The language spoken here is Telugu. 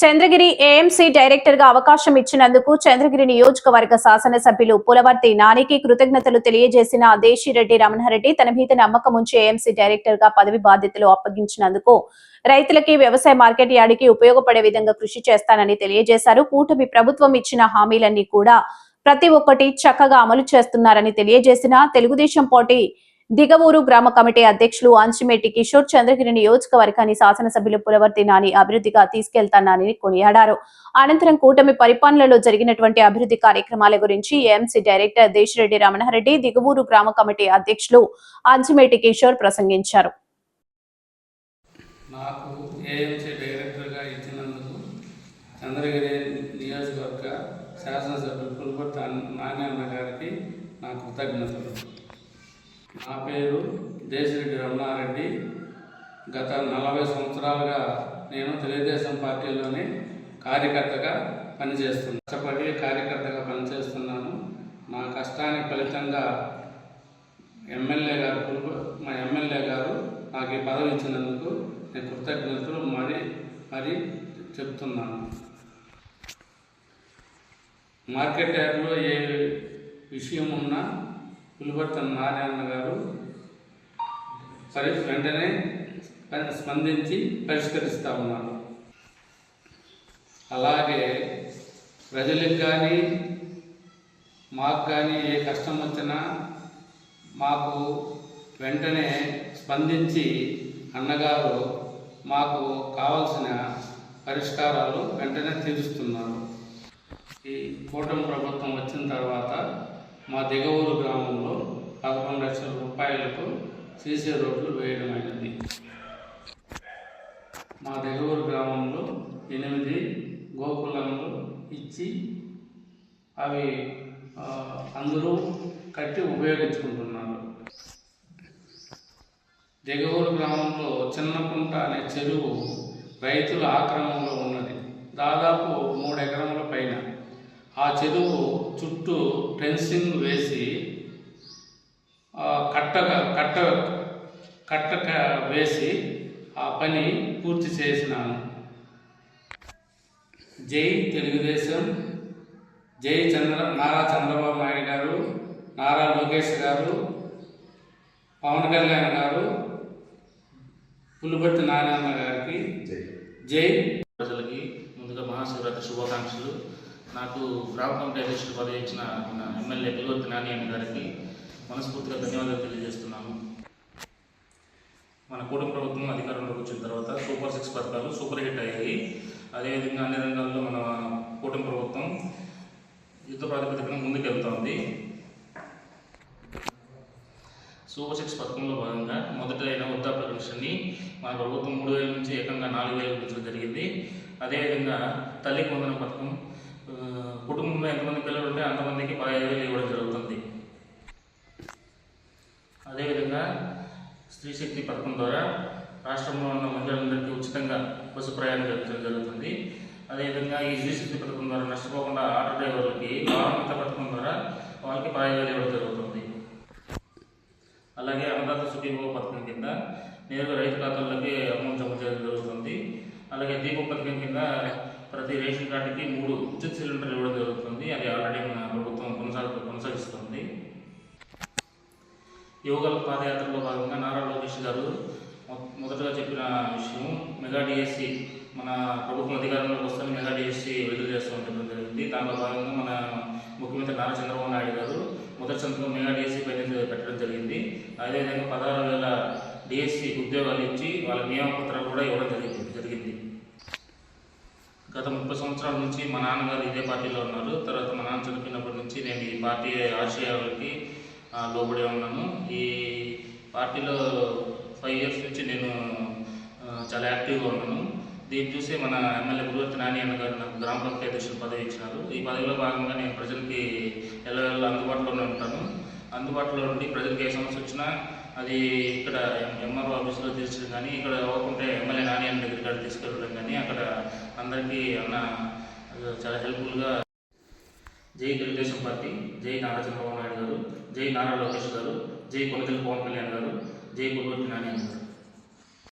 చంద్రగిరి ఏఎంసీ డైరెక్టర్గా అవకాశం ఇచ్చినందుకు చంద్రగిరి నియోజకవర్గ శాసనసభ్యులు పులవర్తి నానికి కృతజ్ఞతలు తెలియజేసిన దేశిరెడ్డి రమణారెడ్డి తన మీద నమ్మకం ఉంచి ఏఎంసీ డైరెక్టర్గా పదవి బాధ్యతలు అప్పగించినందుకు రైతులకి వ్యవసాయ మార్కెట్ యార్డుకి ఉపయోగపడే విధంగా కృషి చేస్తానని తెలియజేశారు. కూటమి ప్రభుత్వం ఇచ్చిన హామీలన్నీ కూడా ప్రతి ఒక్కటి చక్కగా అమలు చేస్తున్నారని తెలియజేసిన తెలుగుదేశం పార్టీ దిగవూరు గ్రామ కమిటీ అధ్యక్షులు అంచిమేటి కిషోర్ చంద్రగిరి నియోజకవర్గాన్ని శాసనసభ్యులు పులవర్తి నాని అభివృద్ధిగా తీసుకెళ్తానని కొనియాడారు. అనంతరం కూటమి పరిపాలనలో జరిగినటువంటి అభివృద్ధి కార్యక్రమాల గురించి ఏఎంసీ డైరెక్టర్ దేశిరెడ్డి రమణారెడ్డి దిగవూరు గ్రామ కమిటీ అధ్యక్షులు అంచిమేటి కిషోర్ ప్రసంగించారు. నాకు ఏఎంసీ డైరెక్టర్గా ఇచ్చినందుకు చంద్రగిరి నియోజకవర్గ శాసనసభ్యులు గారికి నా కృతజ్ఞతలు. నా పేరు దేశిరెడ్డి రమణారెడ్డి. గత నలభై సంవత్సరాలుగా నేను తెలుగుదేశం పార్టీలోని కార్యకర్తగా పనిచేస్తున్నాను కష్టపడి కార్యకర్తగా పనిచేస్తున్నాను. నా కష్టానికి ఫలితంగా ఎమ్మెల్యే గారు మా ఎమ్మెల్యే గారు నాకు ఈ పదవి ఇచ్చినందుకు నేను కృతజ్ఞతలు మరి మరి చెప్తున్నాను. మార్కెట్ యార్డ్లో ఏ విషయం ఉన్నా పులిపర్తన నారాయణ గారు సరే వెంటనే స్పందించి పరిష్కరిస్తూ ఉన్నారు. అలాగే ప్రజలకు కానీ మాకు కానీ ఏ కష్టం వచ్చినా మాకు వెంటనే స్పందించి అన్నగారు మాకు కావలసిన పరిష్కారాలు వెంటనే తీరుస్తున్నారు. ఈ కూటమి ప్రభుత్వం వచ్చిన తర్వాత మా దిగవూరు గ్రామంలో లక్షల సీసీ రోడ్లు వేయడమైనది మా దిగవూరు గ్రామంలో ఎనిమిది గోకులంలో ఇచ్చి అవి అందరూ కట్టి ఉపయోగించుకుంటున్నారు. దిగవూరు గ్రామంలో చిన్నకుంట అనే చెరువు రైతుల ఆక్రమంలో ఉన్నది. దాదాపు మూడు ఎకరముల పైన. ఆ చెరువు చుట్టూ ఫెన్సింగ్ వేసి ఆ, కట్టగా కట్ట కట్టక వేసి ఆ పని పూర్తి చేసినాను. జై తెలుగుదేశం. జై చంద్ర నారా చంద్రబాబు నాయుడు గారు నారా లోకేష్ గారు పవన్ కళ్యాణ్ గారు పులిపర్తి నారాయణ గారికి జై. ప్రజలకి ముందుగా మహాశివరాత్రి శుభాకాంక్షలు. నాకు గ్రామ అధ్యక్షుడు పదవి ఇచ్చిన ఎమ్మెల్యే పిలువర్తి నాని అన్న గారికి మనస్ఫూర్తిగా ధన్యవాదాలు తెలియజేస్తున్నాము. మన కూటమి ప్రభుత్వం అధికారంలోకి వచ్చిన తర్వాత సూపర్ సిక్స్ పథకాలు సూపర్ హిట్ అయ్యాయి. అదేవిధంగా అన్ని రంగాల్లో మన కూటమి ప్రభుత్వం యుద్ధ ప్రాతిపదికన ముందుకెళ్తోంది. సూపర్ సిక్స్ పథకంలో భాగంగా మొదట అయిన వృద్ధాప్య పెన్షన్ని మన ప్రభుత్వం మూడు వేల నుంచి ఏకంగా నాలుగు వేల పెంచడం జరిగింది. అదేవిధంగా తల్లి వందన పథకం కుటుంబంలో ఎంతమంది పిల్లలు ఉంటే అంతమందికి పదహైదు వేలు ఇవ్వడం జరుగుతుంది. అదేవిధంగా స్త్రీ శక్తి పథకం ద్వారా రాష్ట్రంలో ఉన్న మహిళలందరికీ ఉచితంగా బస్సు ప్రయాణం జరగడం జరుగుతుంది. అదేవిధంగా ఈ స్త్రీ శక్తి పథకం ద్వారా నష్టపోకుండా ఆటో డ్రైవర్లకి వాహనమిత పథకం ద్వారా వాళ్ళకి పదహైదు ఇవ్వడం జరుగుతుంది. అలాగే అన్నదాత సుఖీభవ పథకం కింద నేరుగా రైతు ఖాతాల్లోకి అమౌంట్ జమ చేయడం జరుగుతుంది. అలాగే దీపం పథకం కింద ప్రతి రేషన్ కార్డుకి మూడు ఉచిత సిలిండర్లు ఇవ్వడం జరుగుతుంది. అది ఆల్రెడీ మన ప్రభుత్వం కొనసాగు కొనసాగిస్తుంది. యువగల పాదయాత్రలో భాగంగా నారా లోకేష్ గారు మొదటగా చెప్పిన విషయం మెగా డిఎస్సి మన ప్రభుత్వం అధికారంలోకి వస్తే మెగా డిఎస్సి విడుదల చేస్తూ ఉండడం జరిగింది. దానిలో భాగంగా మన ముఖ్యమంత్రి నారా చంద్రబాబు నాయుడు గారు మొదటి సంతకం మెగా డిఎస్సి పైన పెట్టడం జరిగింది. అదేవిధంగా పదహారు వేల డిఎస్సి ఉద్యోగాలు ఇచ్చి వాళ్ళ నియామపత్రాలు కూడా ఇవ్వడం జరిగింది జరిగింది. గత ముప్పై సంవత్సరాల నుంచి మా నాన్నగారు ఇదే పార్టీలో ఉన్నారు. తర్వాత మా నాన్న చనిపోయినప్పటి నుంచి నేను ఈ పార్టీ ఆశయాలకి లోబడి ఉన్నాను. ఈ పార్టీలో ఫైవ్ ఇయర్స్ నుంచి నేను చాలా యాక్టివ్గా ఉన్నాను. దీన్ని చూసి మన ఎమ్మెల్యే గురువర్తి నాని అన్న గారు నాకు గ్రామ పంచాయతీ అధ్యక్షులు పదవి ఇచ్చినారు. ఈ పదవిలో భాగంగా నేను ప్రజలకి ఎల్లవెల్ల అందుబాటులోనే ఉంటాను. అందుబాటులో ఉండి ప్రజలకు ఏ సమస్య వచ్చినా అది ఇక్కడ ఎంఆర్ఓ ఆఫీస్లో తీర్చడం కానీ ఇక్కడ అవ్వకుంటే ఎమ్మెల్యే నాని అన్న దగ్గర కాడ తీసుకెళ్ళడం కానీ అక్కడ అందరికీ అన్న చాలా హెల్ప్ఫుల్గా జై తెలుగుదేశం పార్టీ జై నారా చంద్రబాబు నాయుడు గారు. జై నారా లోకేష్ గారు జై కొనకల్ పవన్ కళ్యాణ్ గారు జై కొడుకు నాని గారు